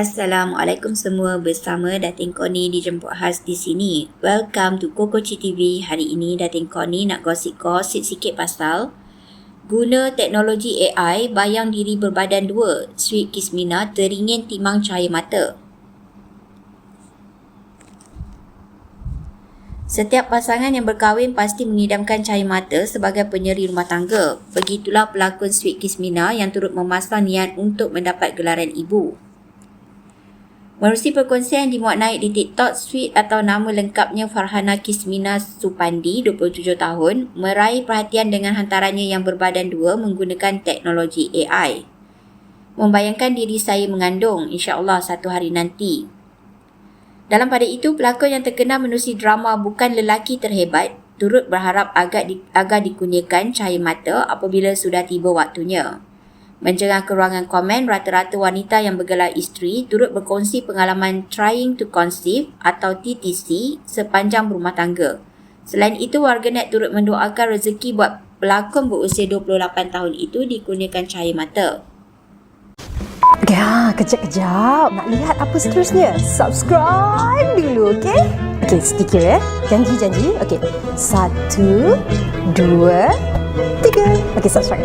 Assalamualaikum semua bersama Datin Koni dijemput khas di sini. Welcome to Kokoci TV. Hari ini Datin Koni nak gosip-gosip sikit pasal guna teknologi AI bayang diri berbadan dua. Sweet Kismina teringin timang cahaya mata. Setiap pasangan yang berkahwin pasti mengidamkan cahaya mata sebagai penyeri rumah tangga. Begitulah pelakon Sweet Kismina yang turut memasang niat untuk mendapat gelaran ibu. Menerusi perkongsian yang dimuat naik di TikTok, Sweet atau nama lengkapnya Farhana Kismina Supandi, 27 tahun, meraih perhatian dengan hantarannya yang berbadan dua menggunakan teknologi AI. Membayangkan diri saya mengandung, insyaAllah satu hari nanti. Dalam pada itu, pelakon yang terkenal menerusi drama Bukan Lelaki Terhebat turut berharap agar, di, agar dikurniakan cahaya mata apabila sudah tiba waktunya. Menjengah ke ruangan komen, rata-rata wanita yang bergelar isteri turut berkongsi pengalaman trying to conceive atau TTC sepanjang berumah tangga. Selain itu, warganet turut mendoakan rezeki buat pelakon berusia 28 tahun itu dikurniakan cahaya mata. Ya, kejap-kejap. Nak lihat apa seterusnya? Subscribe dulu, okey? Okey, sedikit ya. Janji-janji. Okey. Satu, dua, tiga. Okey, subscribe.